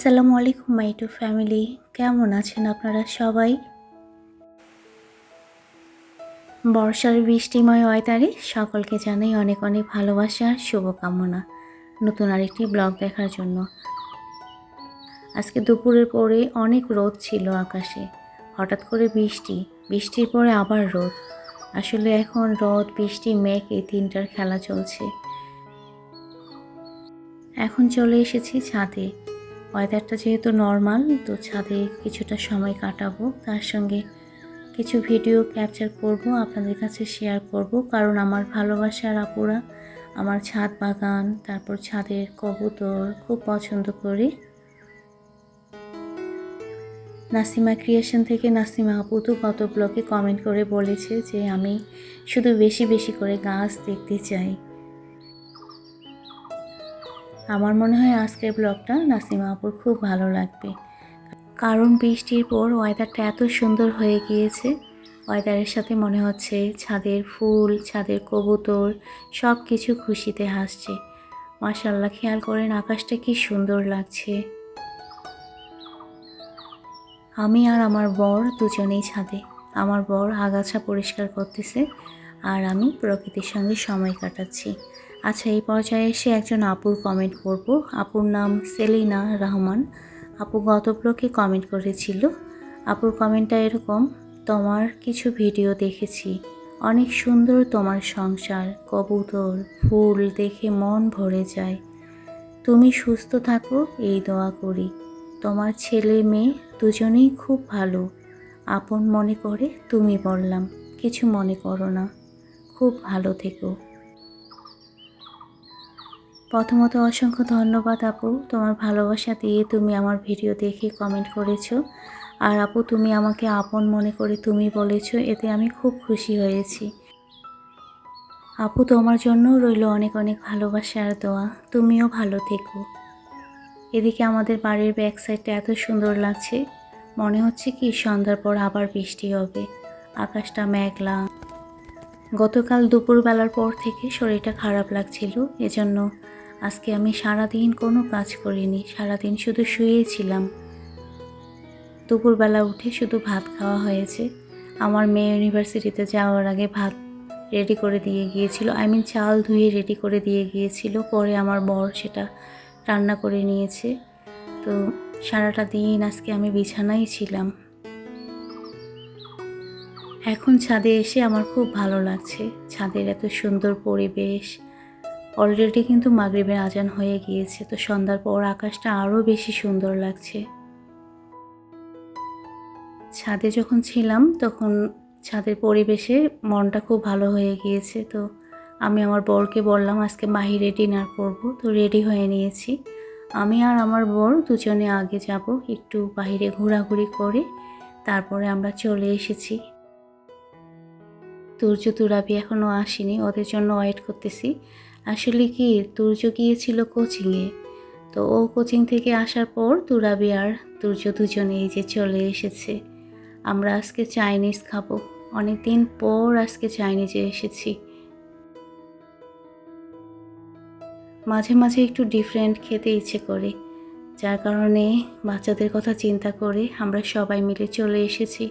আসসালামু আলাইকুম, মাই to family. কেমন আছেন আপনারা সবাই? বর্ষার বৃষ্টিময় ওয়েদারে সকলকে জানাই অনেক অনেক ভালোবাসা আর শুভকামনা। নতুন আরেকটি ব্লগ দেখার জন্য। আজকে দুপুরের পরে অনেক রোদ ছিল আকাশে। হঠাৎ করে বৃষ্টি। বৃষ্টির পরে আবার রোদ। আসলে এখন রোদ, বৃষ্টি, মেঘ এই তিনটার খেলা চলছে। এখন চলে এসেছি ছাদে। ওয়েদারটা যেহেতু নর্মাল তো ছাদে কিছুটা সময় কাটাবো। তার সঙ্গে কিছু ভিডিও ক্যাপচার করব, আপনাদের কাছে শেয়ার করব। কারণ আমার ভালোবাসার আপুরা আমার ছাদ বাগান, তারপর ছাদের কবুতর খুব পছন্দ করি। নাসিমা ক্রিয়েশন থেকে নাসিমা আপু তো গত ব্লগে কমেন্ট করে বলেছে যে, আমি শুধু বেশি বেশি করে গাছ দেখতে চাই। আমার মনে হয় আজকের ব্লগটা নাসিমা আপুর খুব ভালো লাগবে। কারণ বৃষ্টির পর ওয়েদারটা এত সুন্দর হয়ে গিয়েছে। ওয়েদারের সাথে মনে হচ্ছে ছাদের ফুল, ছাদের কবুতর সব কিছু খুশিতে হাসছে। মাশাল্লাহ খেয়াল করেন আকাশটা কি সুন্দর লাগছে। আমি আর আমার বর দুজনেই ছাদে। আমার বর আগাছা পরিষ্কার করতেছে আর আমি প্রকৃতির সঙ্গে সময় কাটাচ্ছি। আচ্ছা এই পর্যায়ে এসে একজন আপুর কমেন্ট করব। আপুর নাম সেলিনা রহমান। আপু গত ব্লকে কমেন্ট করেছিল। আপুর কমেন্টটা এরকম, তোমার কিছু ভিডিও দেখেছি। অনেক সুন্দর তোমার সংসার, কবুতর, ফুল দেখে মন ভরে যায়। তুমি সুস্থ থাকো, এই দোয়া করি। তোমার ছেলে মেয়ে দুজনেই খুব ভালো। আপন মনে করে তুমি বললাম, কিছু মনে করো না। খুব ভালো থেকো। প্রথমত অসংখ্য ধন্যবাদ আপু, তোমার ভালোবাসা দিয়ে তুমি আমার ভিডিও দেখে কমেন্ট করেছ। আর আপু, তুমি আমাকে আপন মনে করে তুমি বলেছ, এতে আমি খুব খুশি হয়েছি। আপু, তোমার জন্য রইল অনেক অনেক ভালোবাসা আর দোয়া। তুমিও ভালো থেকো। এদিকে আমাদের বাড়ির ব্যাক সাইডটা এত সুন্দর লাগছে। মনে হচ্ছে কি সন্ধ্যার পর আবার বৃষ্টি হবে। আকাশটা মেঘলা। গতকাল দুপুরবেলার পর থেকে শরীরটা খারাপ লাগছিল, এজন্য আজকে আমি সারাদিন কোনো কাজ করিনি, সারাদিন শুধু শুয়েছিলাম দুপুরবেলা উঠে শুধু ভাত খাওয়া হয়েছে। আমার মেয়ে ইউনিভার্সিটিতে যাওয়ার আগে ভাত রেডি করে দিয়ে গিয়েছিল, আই মিন চাল ধুয়ে রেডি করে দিয়ে গিয়েছিল, পরে আমার বর সেটা রান্না করে নিয়েছে। তো সারাটা দিন আজকে আমি বিছানায় ছিলাম। এখন ছাদে এসে আমার খুব ভালো লাগছে, ছাদের এত সুন্দর পরিবেশ অলরেডি কিন্তু মাগরিবের আজান হয়ে গিয়েছে, তো সন্ধ্যার পর আকাশটা আরও বেশি সুন্দর লাগছে। ছাদে যখন ছিলাম, তখন ছাদের পরিবেশে মনটা খুব ভালো হয়ে গিয়েছে, তো আমি আমার বরকে বললাম, আজকে বাহিরে ডিনার করব। তো রেডি হয়ে নিয়েছি। আমি আর আমার বর দুজনে আগে যাব, একটু বাহিরে ঘোরাঘুরি করে, তারপরে আমরা চলে এসেছি। তুর্য তুরাবি এখনও আসেনি, ওদের জন্য ওয়েট করতেছি। আসলে কি তুর্য গিয়েছিল কোচিংয়ে? তো ও কোচিং থেকে আসার পর তুরাবি আর তুর্য দুজনে এই যে চলে এসেছে। আমরা আজকে চাইনিজ খাব। অনেক দিন পর আজকে চাইনিজে এসেছি। মাঝে মাঝে একটু ডিফারেন্ট খেতে ইচ্ছে করে। যার কারণে বাচ্চাদের কথা চিন্তা করে আমরা সবাই মিলে চলে এসেছি।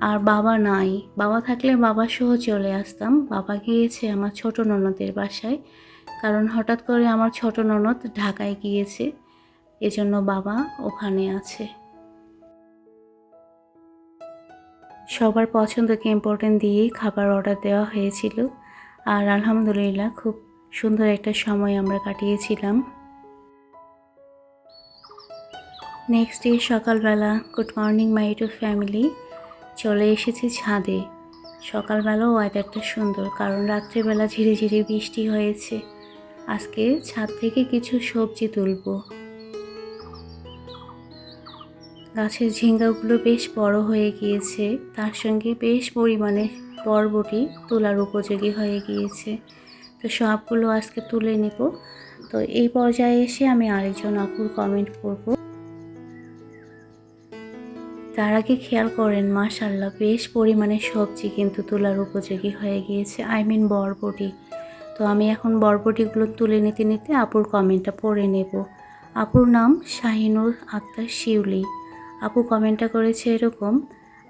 আর বাবা নাই। বাবা থাকলে বাবা সহ চলে আসতাম। বাবা গিয়েছে আমার ছোট ননদের বাসায়। কারণ হঠাৎ করে আমার ছোট ননদ ঢাকায় গিয়েছে। এজন্য বাবা ওখানে আছে। সবার পছন্দকে ইম্পর্টেন্ট দিয়ে খাবার অর্ডার দেওয়া হয়েছিল। আর আলহামদুলিল্লাহ খুব সুন্দর একটা সময় আমরা কাটিয়েছিলাম। নেক্সট ডে সকালবেলা good morning my to family চলে এসেছি ছাদে। সকালবেলাও ওয়েদারটা সুন্দর, কারণ রাত্রেবেলা ঝিরে ঝিরে বৃষ্টি হয়েছে। আজকে ছাদ থেকে কিছু সবজি তুলব। গাছের ঝিঙ্গাগুলো বেশ বড় হয়ে গিয়েছে, তার সঙ্গে বেশ পরিমাণে বরবটি তোলার উপযোগী হয়ে গিয়েছে। তো সবগুলো আজকে তুলে নেব। তো এই পর্যায়ে এসে আমি আরেকজন আপুর কমেন্ট করব। তার আগে খেয়াল করেন মাশাল্লাহ বেশ পরিমাণে সবজি কিন্তু তোলার উপযোগী হয়ে গিয়েছে। আই মিন বরবটি। তো আমি এখন বরবটিগুলো তুলে নিতে নিতে আপুর কমেন্টটা পড়ে নেব। আপুর নাম শাহিনুর আক্তার শিউলি। আপু কমেন্টটা করেছে এরকম,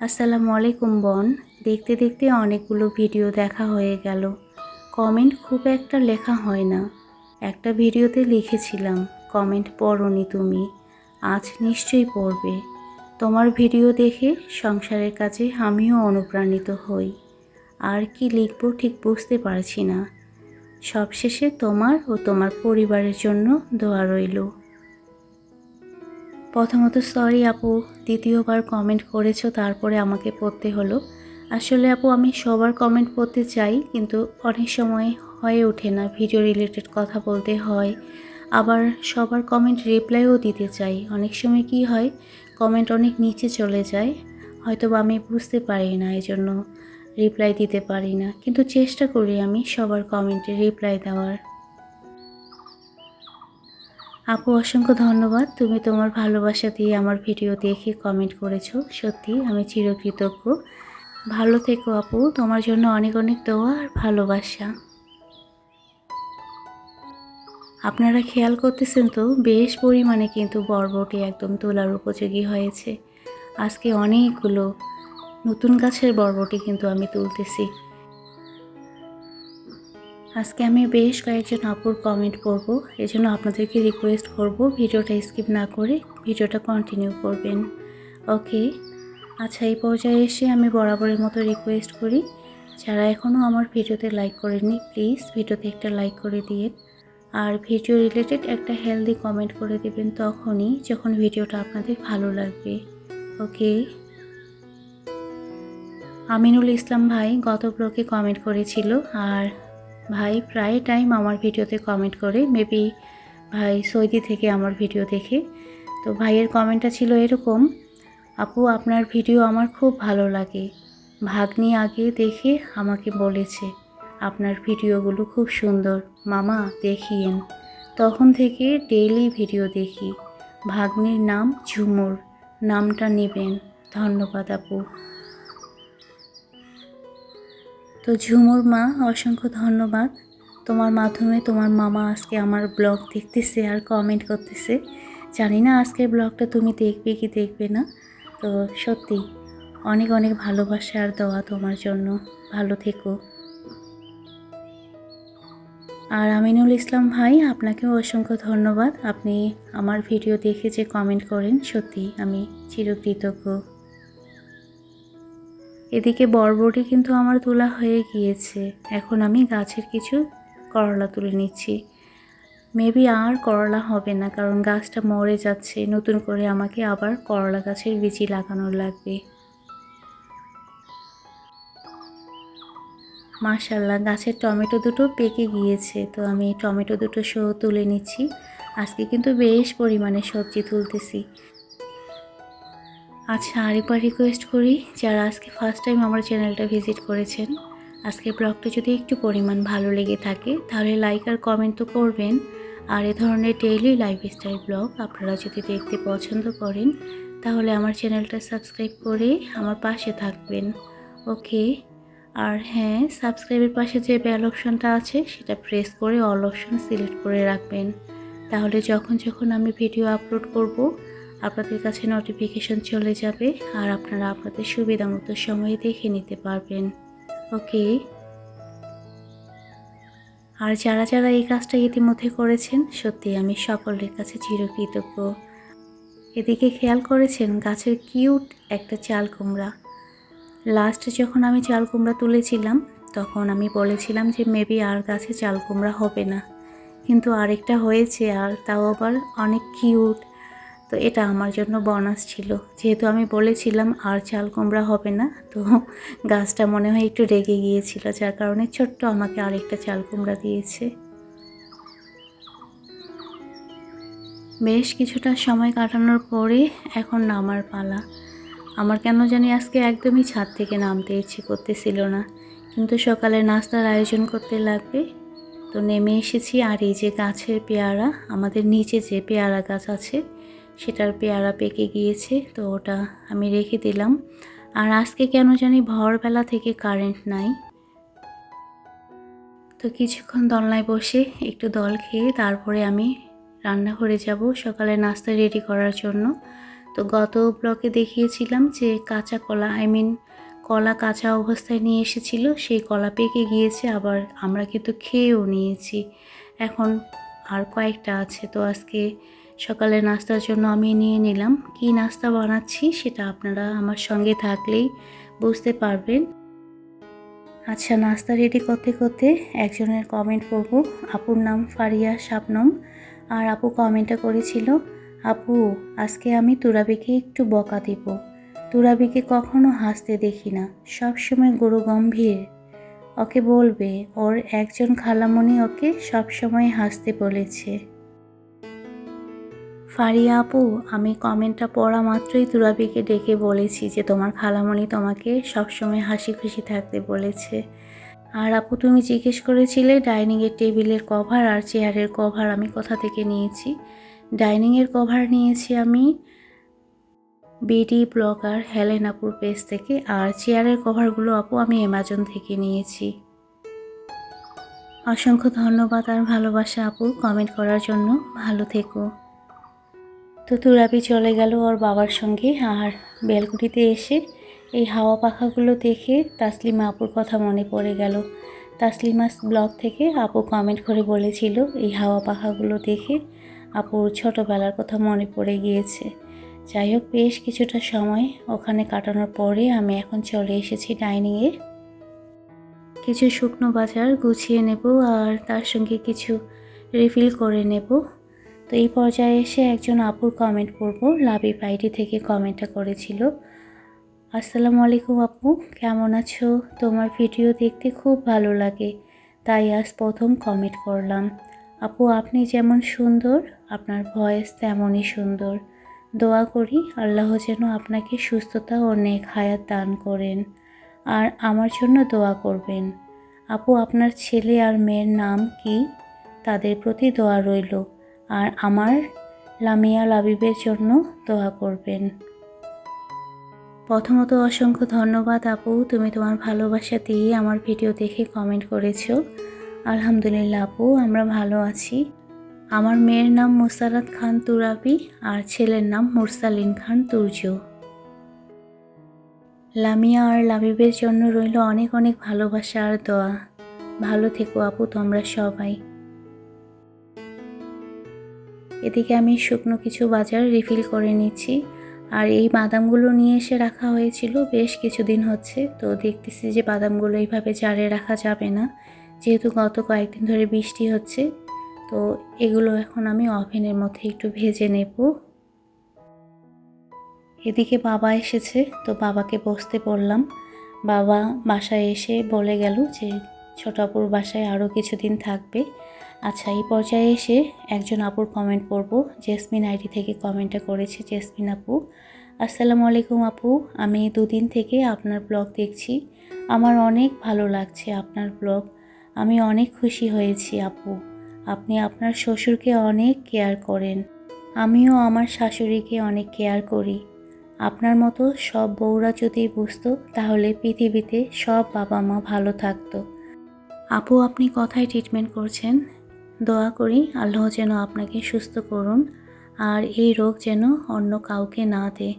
আসসালামু আলাইকুম বন। দেখতে দেখতে অনেকগুলো ভিডিও দেখা হয়ে গেল। কমেন্ট খুব একটা লেখা হয় না। একটা ভিডিওতে লিখেছিলাম কমেন্ট পড়নি তুমি, আজ নিশ্চয়ই পড়বে। তোমার ভিডিও দেখে সংসারের কাজে আমিও অনুপ্রাণিত হই। আর কি লিখব ঠিক বুঝতে পারছি না। সবশেষে তোমার ও তোমার পরিবারের জন্য দোয়া রইল। প্রথমত, সরি আপু, দ্বিতীয়বার কমেন্ট করেছ, তারপরে আমাকে পড়তে হলো। আসলে আপু, আমি সবার কমেন্ট পড়তে চাই, কিন্তু অনেক সময় হয়ে ওঠে না ভিডিও রিলেটেড কথা বলতে হয়। আবার সবার কমেন্ট রিপ্লাইও দিতে চাই। অনেক সময় কি হয় কমেন্ট অনেক নিচে চলে যায়। হয়তো বা আমি বুঝতে পারি না এই জন্য রিপ্লাই দিতে পারি না। কিন্তু চেষ্টা করি আমি সবার কমেন্টে রিপ্লাই দেওয়ার। আপু, অসংখ্য ধন্যবাদ। তুমি তোমার ভালোবাসা দিয়ে আমার ভিডিও দেখে কমেন্ট করেছ। সত্যি, আমি চিরকৃতজ্ঞ। ভালো থেকো আপু। তোমার জন্য অনেক অনেক দোয়া আর ভালোবাসা। আপনারা খেয়াল করতেছেন তো, বেশ পরিমাণে কিন্তু বরবটি একদম তোলার উপযোগী হয়েছে। আজকে অনেকগুলো নতুন গাছের বরবটি কিন্তু আমি তুলতেছি। আজকে আমি বেশ কয়েকজন আপুর কমেন্ট পড়ব এজন্য আপনাদেরকে রিকোয়েস্ট করব ভিডিওটা স্কিপ না করে ভিডিওটা কন্টিনিউ করবেন। ওকে আচ্ছা এই পর্যায়ে এসে আমি বরাবরের মতো রিকোয়েস্ট করি। যারা এখনও আমার ভিডিওতে লাইক করেননি প্লিজ ভিডিওতে একটা লাইক করে দিয়ে আর ভিডিও রিলেটেড একটা হেলদি কমেন্ট করে দেবেন তখনই যখন ভিডিওটা আপনাদের ভালো লাগবে। ওকে আমিনুল ইসলাম ভাই গত ব্লগে কমেন্ট করেছিল আর ভাই প্রায় টাইম আমার ভিডিওতে কমেন্ট করে মেবি ভাই সৌদি থেকে আমার ভিডিও দেখে। তো ভাইয়ের কমেন্টটা ছিল এরকম, আপু, আপনার ভিডিও আমার খুব ভালো লাগে। ভাগ্নি আগে দেখে আমাকে বলেছে। আপনার ভিডিওগুলো খুব সুন্দর। মামা, দেখিয়েন। তখন থেকে ডেইলি ভিডিও দেখি। ভাগ্নির নাম ঝুমুর। নামটা নেবেন। ধন্যবাদ আপু। তো ঝুমুর মা, অসংখ্য ধন্যবাদ। তোমার মাধ্যমে তোমার মামা আজকে আমার ব্লগ দেখতেছে আর কমেন্ট করতেছে। জানি না আজকের ব্লগটা তুমি দেখবে কি দেখবে না। তো সত্যি, অনেক অনেক ভালোবাসা আর দেওয়া তোমার জন্য। ভালো থেকো। আর আমিনুল ইসলাম ভাই, আপনাকেও অসংখ্য ধন্যবাদ। আপনি আমার ভিডিও দেখে যে কমেন্ট করেন, সত্যি আমি চিরকৃতজ্ঞ। এদিকে বরবটি কিন্তু আমার তোলা হয়ে গিয়েছে। এখন আমি গাছের কিছু করলা তুলে নিচ্ছি। মেবি আর করলা হবে না, কারণ গাছটা মরে যাচ্ছে। নতুন করে আমাকে আবার করলা গাছের বিচি লাগানোর লাগবে। মাশাল্লাহ গাছের টমেটো দুটো পেকে গিয়েছে। তো আমি টমেটো দুটো শো তুলে নিচ্ছি। আজকে কিন্তু বেশ পরিমাণে সবজি তুলতেছি। আচ্ছা আরেকবার রিকোয়েস্ট করি, যারা আজকে ফার্স্ট টাইম আমার চ্যানেলটা ভিজিট করেছেন আজকে ব্লগটা যদি একটু পরিমাণ ভালো লেগে থাকে, তাহলে লাইক আর কমেন্ট তো করবেন। আর এ ধরনের ডেইলি লাইফস্টাইল ব্লগ আপনারা যদি দেখতে পছন্দ করেন, তাহলে আমার চ্যানেলটা সাবস্ক্রাইব করে আমার পাশে থাকবেন। ওকে আর হ্যাঁ সাবস্ক্রাইবের পাশে যে বেল অপশনটা আছে, সেটা প্রেস করে অল অপশন সিলেক্ট করে রাখবেন। তাহলে যখন যখন আমি ভিডিও আপলোড করব, আপনাদের কাছে নোটিফিকেশন চলে যাবে আর আপনারা আপনাদের সুবিধা মতো সময়ে দেখে নিতে পারবেন। ওকে আর যারা যারা এই কাজটা ইতিমধ্যে করেছেন, সত্যি আমি সকলের কাছে চিরকৃতজ্ঞ। এদিকে খেয়াল করেছেন, গাছের কিউট একটা চাল কুমড়া। লাস্ট যখন আমি চাল কুমড়া তুলেছিলাম, তখন আমি বলেছিলাম যে মেবি আর গাছে চাল কুমড়া হবে না। কিন্তু আরেকটা হয়েছে আর তাও আবার অনেক কিউট তো এটা আমার জন্য বোনাস ছিল। যেহেতু আমি বলেছিলাম আর চাল কুমড়া হবে না, তো গাছটা মনে হয় একটু রেগে গিয়েছিল, যার কারণে ছোট্ট আমাকে আরেকটা চাল কুমড়া দিয়েছে। বেশ কিছুটা সময় কাটানোর পরে এখন নামার পালা। আমার কেন জানি আজকে একদমই ছাদ থেকে নামতে ইচ্ছে করতেছিল না। কিন্তু সকালে নাস্তার আয়োজন করতে লাগবে, তো নেমে এসেছি আর এই যে গাছের পেয়ারা, আমাদের নিচে যে পেয়ারা গাছ আছে, সেটার পেয়ারা পেকে গিয়েছে, তো ওটা আমি রেখে দিলাম। আর আজকে কেন জানি ভোরবেলা থেকে কারেন্ট নাই। তো কিছুক্ষণ দলনায় বসে একটু দল খেয়ে তারপরে আমি রান্নাঘরে যাব সকালে নাস্তা রেডি করার জন্য। তো গত ব্লকে দেখিয়েছিলাম যে কাঁচা কলা আই মিন কলা কাঁচা অবস্থায় নিয়ে এসেছিল, সেই কলা পেকে গিয়েছে, আবার আমরা কিন্তু খেয়েও নিয়েছি। এখন আর কয়েকটা আছে, তো আজকে সকালে নাস্তার জন্য আমি নিয়ে নিলাম। কি নাস্তা বানাচ্ছি সেটা আপনারা আমার সঙ্গে থাকলেই বুঝতে পারবেন। আচ্ছা নাস্তা রেডি করতে করতে একজনের কমেন্ট করব। আপুর নাম ফারিয়া শাবনম আর আপু কমেন্টটা করেছিল আপু, আজকে আমি তুরাবিকে একটু বকা দিব। তুরাবিকে কখনো হাসতে দেখি না সবসময় গুরু গম্ভীর। ওকে বলবে, ওর একজন খালামণি ওকে সবসময় হাসতে বলেছে। ফারিয়া আপু, আমি কমেন্টটা পড়া মাত্রই তুরাবিকে ডেকে বলেছি যে তোমার খালামণি তোমাকে সবসময় হাসি খুশি থাকতে বলেছে। আর আপু, তুমি জিজ্ঞেস করেছিলে ডাইনিংয়ের টেবিলের কভার আর চেয়ারের কভার আমি কোথা থেকে নিয়েছি? ডাইনিংয়ের কভার নিয়েছি আমি। বিডি, ব্লগার, হেলেন আপুর পেজ থেকে, আর চেয়ারের কভারগুলো আপু, আমি অ্যামাজন থেকে নিয়েছি। অসংখ্য ধন্যবাদ আর ভালোবাসা আপু, কমেন্ট করার জন্য। ভালো থেকো। তো তুরাবি চলে গেল ওর বাবার সঙ্গে, আর বেলকুটিতে এসে এই হাওয়া পাখাগুলো দেখে তাসলিমা আপুর কথা মনে পড়ে গেল। তাসলিমাস ব্লগ থেকে আপু কমেন্ট করে বলেছিল, এই হাওয়া পাখাগুলো দেখে আপুর ছোটোবেলার কথা মনে পড়ে গিয়েছে। যাই হোক বেশ কিছুটা সময় ওখানে কাটানোর পরে আমি এখন চলে এসেছি ডাইনিংয়ে। কিছু শুকনো বাজার গুছিয়ে নেব আর তার সঙ্গে কিছু রিফিল করে নেব। তো এই পর্যায়ে এসে একজন আপুর কমেন্ট করব লাভি পাইটি থেকে কমেন্টটা করেছিল। আসসালামু আলাইকুম আপু, কেমন আছো? তোমার ভিডিও দেখতে খুব ভালো লাগে, তাই আজ প্রথম কমেন্ট করলাম। আপু, আপনি যেমন সুন্দর, আপনার ভয়েস তেমনই সুন্দর। দোয়া করি আল্লাহ যেন আপনাকে সুস্থতা ও নেক হায়াত দান করেন আর আমার জন্য দোয়া করবেন। আপু, আপনার ছেলে আর মেয়ের নাম কি? তাদের প্রতি দোয়া রইল আর আমার লামিয়া লাবিবের জন্য দোয়া করবেন। প্রথমত অসংখ্য ধন্যবাদ আপু, তুমি তোমার ভালোবাসা দিয়ে আমার ভিডিও দেখে কমেন্ট করেছ। আলহামদুলিল্লাহ আপু, আমরা ভালো আছি। আমার মেয়ের নাম মুসারাত খান তুরাবি আর ছেলের নাম মুরসালিন খান তুর্য লামিয়া আর লাবিবের জন্য রইল অনেক অনেক ভালোবাসা আর দোয়া। ভালো থেকো আপু, তোমরা সবাই। এদিকে আমি শুকনো কিছু বাজার রিফিল করে নিচ্ছি। আর এই বাদামগুলো নিয়ে এসে রাখা হয়েছিল, বেশ কিছুদিন হচ্ছে। তো দেখতেছি যে বাদামগুলো এইভাবে জারে রাখা যাবে না। যেহেতু গত কয়েকদিন ধরে বৃষ্টি হচ্ছে, তো এগুলো এখন আমি ওভেনের মধ্যে একটু ভেজে নেব। এদিকে বাবা এসেছে, তো বাবাকে বসতে বললাম। বাবা বাসায় এসে বলে গেল যে, ছোট ছোটাপুর বাসায় আরও কিছুদিন থাকবে। আচ্ছা এই পর্যায়ে এসে একজন আপুর কমেন্ট করব জেসমিন আইডি থেকে কমেন্টটা করেছে জেসমিন আপু, আসসালামু আলাইকুম আপু। আমি দুদিন থেকে আপনার ব্লগ দেখছি। আমার অনেক ভালো লাগছে আপনার ব্লগ আমি অনেক খুশি হয়েছি, আপু। আপনি আপনার শ্বশুরকে অনেক কেয়ার করেন। আমিও আমার শাশুড়িকে অনেক কেয়ার করি। আপনার মতো সব বউরা যদি বুঝতো, তাহলে পৃথিবীতে সব বাবা মা ভালো থাকতো। আপু, আপনি কথায় ট্রিটমেন্ট করছেন? দোয়া করি আল্লাহ যেন আপনাকে সুস্থ করুন, আর এই রোগ যেন অন্য কাউকে না দেয়।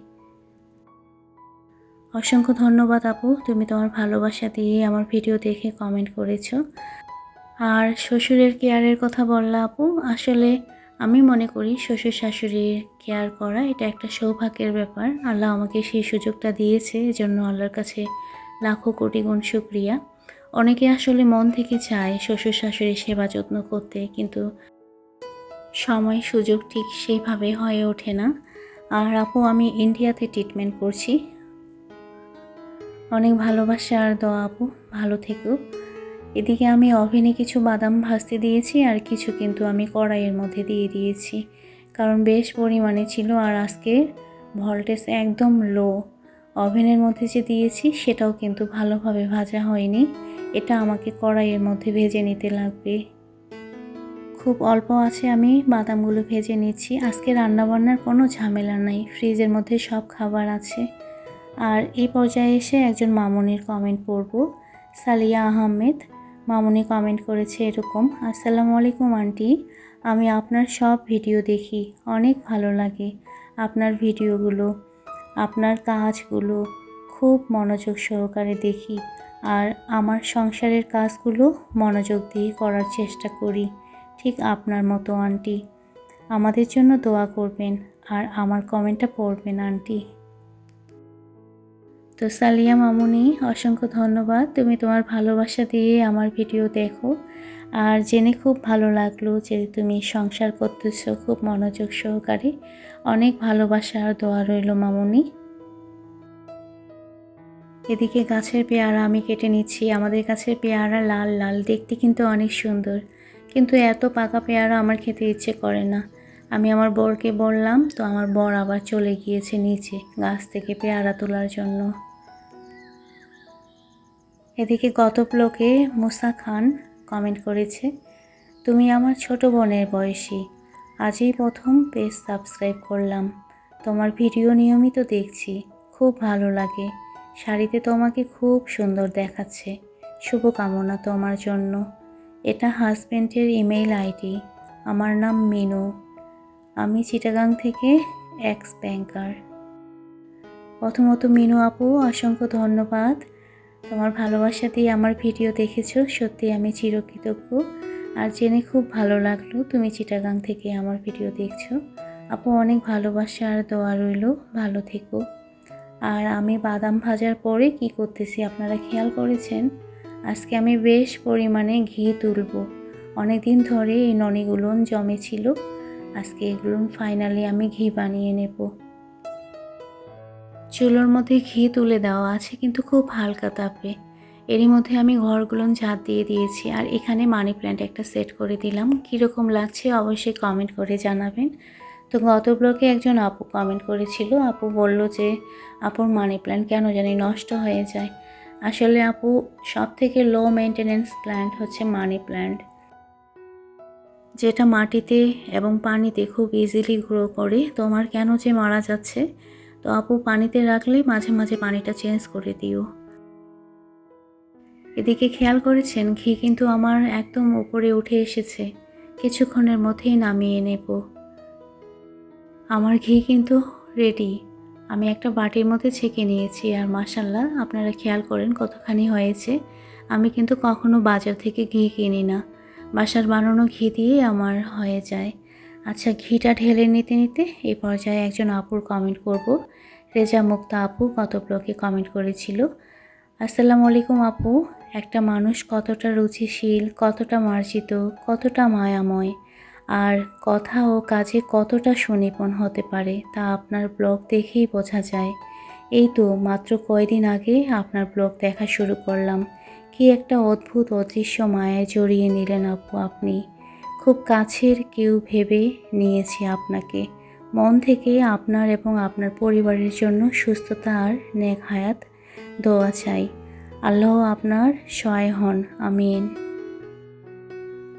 অসংখ্য ধন্যবাদ আপু, তুমি তোমার ভালোবাসা দিয়ে আমার ভিডিও দেখে কমেন্ট করেছ। আর শ্বশুরের কেয়ারের কথা বললা আপু, আসলে আমি মনে করি শ্বশুর শাশুড়ির কেয়ার করা এটা একটা সৌভাগ্যের ব্যাপার। আল্লাহ আমাকে সেই সুযোগটা দিয়েছে, এজন্য আল্লাহর কাছে লাখো কোটি গুণ শুক্রিয়া। অনেকে আসলে মন থেকে চায় শ্বশুর শাশুড়ির সেবা যত্ন করতে, কিন্তু সময়, সুযোগ ঠিক সেইভাবে হয়ে ওঠে না। আর আপু, আমি ইন্ডিয়াতে ট্রিটমেন্ট করছি। অনেক ভালোবাসা আর দোয়া, আপু। ভালো থেকো। এদিকে আমি ওভেনে কিছু বাদাম ভাজতে দিয়েছি আর কিছু কিন্তু আমি কড়াইয়ের মধ্যে দিয়ে দিয়েছি। কারণ বেশ পরিমাণে ছিল আর আজকে ভল্টেজ একদম লো। ওভেনের মধ্যে যে দিয়েছি, সেটাও কিন্তু ভালোভাবে ভাজা হয়নি। এটা আমাকে কড়াইয়ের মধ্যে ভেজে নিতে লাগবে। খুব অল্প আছে আমি বাদামগুলো ভেজে নিচ্ছি। আজকে রান্নাবান্নার কোনো ঝামেলা নাই। ফ্রিজের মধ্যে সব খাবার আছে। আর এই পর্যায়ে এসে একজন মামনির কমেন্ট পড়ব, সালিয়া আহমেদ। মামুনি কমেন্ট করেছে এরকম, আসসালামু আলাইকুম, আন্টি। আমি আপনার সব ভিডিও দেখি, অনেক ভালো লাগে আপনার ভিডিওগুলো। আপনার কাজগুলো খুব মনোযোগ সহকারে দেখি আর আমার সংসারের কাজগুলো মনোযোগ দিয়ে করার চেষ্টা করি। ঠিক আপনার মতো, আন্টি। আমাদের জন্য দোয়া করবেন আর আমার কমেন্টটা পড়বেন, আন্টি। তো সালিয়া মামুনি, অসংখ্য ধন্যবাদ। তুমি তোমার ভালোবাসা দিয়ে আমার ভিডিও দেখো। আর জেনে খুব ভালো লাগল যে তুমি সংসার করতেছো খুব মনোযোগ সহকারে। অনেক ভালোবাসা আর দোয়া রইল মামুনি। এদিকে গাছের পেয়ারা আমি কেটে নিচ্ছি। আমাদের গাছের পেয়ারা লাল লাল, দেখতে কিন্তু অনেক সুন্দর। কিন্তু এত পাকা পেয়ারা আমার খেতে ইচ্ছে করে না। আমি আমার বরকে বললাম, তো আমার বর আবার চলে গিয়েছে নিচে গাছ থেকে পেয়ারা তোলার জন্য। এদিকে গত ব্লকে মুসা খান কমেন্ট করেছে, তুমি আমার ছোট বোনের বয়সী, আজই প্রথম পেজ সাবস্ক্রাইব করলাম। তোমার ভিডিও নিয়মিত দেখছি, খুব ভালো লাগে। শাড়িতে তোমাকে খুব সুন্দর দেখাচ্ছে। শুভকামনা তোমার জন্য। এটা হাজব্যান্ডের ইমেইল আইডি আমার নাম মিনু। আমি চিটাগাং থেকে এক্স ব্যাংকার প্রথমত মিনু আপু, অসংখ্য ধন্যবাদ। তোমার ভালোবাসা দিয়ে আমার ভিডিও দেখেছ, সত্যি আমি চিরকৃতজ্ঞ। আর জেনে খুব ভালো লাগল তুমি চিটাগাং থেকে আমার ভিডিও দেখছ। আপু অনেক ভালোবাসা আর দোয়া রইল, ভালো থেকো। আর আমি বাদাম ভাজার পরে কি করতেছি আপনারা খেয়াল করেছেন? আজকে আমি বেশ পরিমাণে ঘি তুলব। অনেক দিন ধরে এই ননিগুলো জমেছিল। আজকে এগুলো ফাইনালি আমি ঘি বানিয়ে নেব। চুলোর মধ্যে ঘি তুলে দেওয়া আছে, কিন্তু খুব হালকা তাপে। এরই মধ্যে আমি ঘরগুলো ঝাঁট দিয়ে দিয়েছি আর এখানে মানি প্ল্যান্ট একটা সেট করে দিলাম। কীরকম লাগছে অবশ্যই কমেন্ট করে জানাবেন। তো গত ব্লকে একজন আপু কমেন্ট করেছিল, আপু বলল যে, আপুর মানি প্ল্যান্ট কেন জানি নষ্ট হয়ে যায়। আসলে আপু সব থেকে লো মেনটেনেন্স প্ল্যান্ট হচ্ছে মানি প্ল্যান্ট, যেটা মাটিতে এবং পানিতে খুব ইজিলি গ্রো করে। তোমার কেন যে মারা যাচ্ছে? তো আপু পানিতে রাখলে মাঝে মাঝে পানিটা চেঞ্জ করে দিও। এদিকে খেয়াল করেছেন, ঘি কিন্তু আমার একদম উপরে উঠে এসেছে। কিছুক্ষণের মধ্যেই নামিয়ে নেব। আমার ঘি কিন্তু রেডি আমি একটা বাটির মধ্যে ছেঁকে নিয়েছি আর মাসাল্লাহ আপনারা খেয়াল করেন কতখানি হয়েছে। আমি কিন্তু কখনো বাজার থেকে ঘি কিনি না। বাসার বানানো ঘি দিয়ে আমার হয়ে যায়। আচ্ছা ঘিটা ঢেলে নিতে নিতে এই পর্যায়ে একজন আপুর কমেন্ট করব। রেজা মুক্তা আপু গত ব্লকে কমেন্ট করেছিল, আসসালামু আলাইকুম আপু, একটা মানুষ কতটা রুচিশীল, কতটা মার্জিত, কতটা মায়াময়, আর কথা ও কাজে কতটা সুনিপুণ হতে পারে তা আপনার ব্লগ দেখেই বোঝা যায়। এই তো মাত্র কয়দিন আগে আপনার ব্লগ দেখা শুরু করলাম। কি একটা অদ্ভুত অদৃশ্য মায়ায় জড়িয়ে নিলেন আপু আপনি। খুব কাছের কেউ ভেবে নিয়েছি আপনাকে। মন থেকে আপনার এবং আপনার পরিবারের জন্য সুস্থতা আর নেক হায়াত দোয়া চাই। আল্লাহ আপনার সহায় হন। আমিন।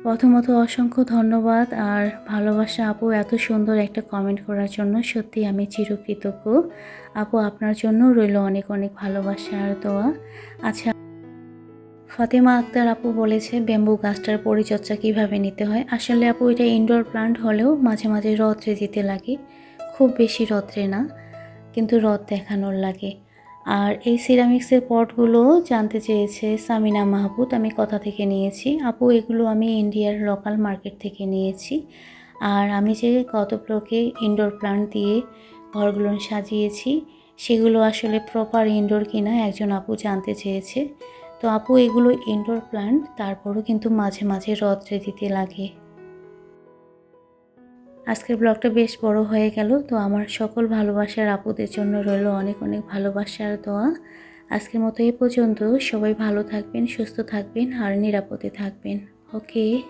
প্রথমত অসংখ্য ধন্যবাদ আর ভালোবাসা আপু এত সুন্দর একটা কমেন্ট করার জন্য সত্যি আমি চিরকৃতজ্ঞ। আপু আপনার জন্য রইল অনেক অনেক ভালোবাসা আর দোয়া। আচ্ছা ফাতেমা আক্তার আপু বলেছে, ব্যাম্বু গাছটার পরিচর্যা কীভাবে নিতে হয়? আসলে আপু, এটা ইনডোর প্লান্ট হলেও মাঝে মাঝে রদ্রে দিতে লাগে। খুব বেশি রদ্রে না, কিন্তু রদ দেখানোর লাগে। আর এই সিরামিক্সের পটগুলো জানতে চেয়েছে সামিনা মাহবুদ আমি কথা থেকে নিয়েছি। আপু, এগুলো আমি ইন্ডিয়ার লোকাল মার্কেট থেকে নিয়েছি। আর আমি যে গত ব্লকে ইনডোর প্লান্ট দিয়ে ঘরগুলো সাজিয়েছি, সেগুলো আসলে প্রপার ইনডোর কিনা একজন আপু জানতে চেয়েছে। তো আপু, এগুলো ইনডোর প্লান্ট তারপরও কিন্তু মাঝে মাঝে রদ্রে দিতে লাগে। আজকের ব্লগটা বেশ বড় হয়ে গেল, তো আমার সকল ভালোবাসার আপুদের জন্য রইল অনেক অনেক ভালোবাসার দোয়া। আজকের মতো এই পর্যন্ত, সবাই ভালো থাকবেন, সুস্থ থাকবেন আর নিরাপদে থাকবেন। ওকে।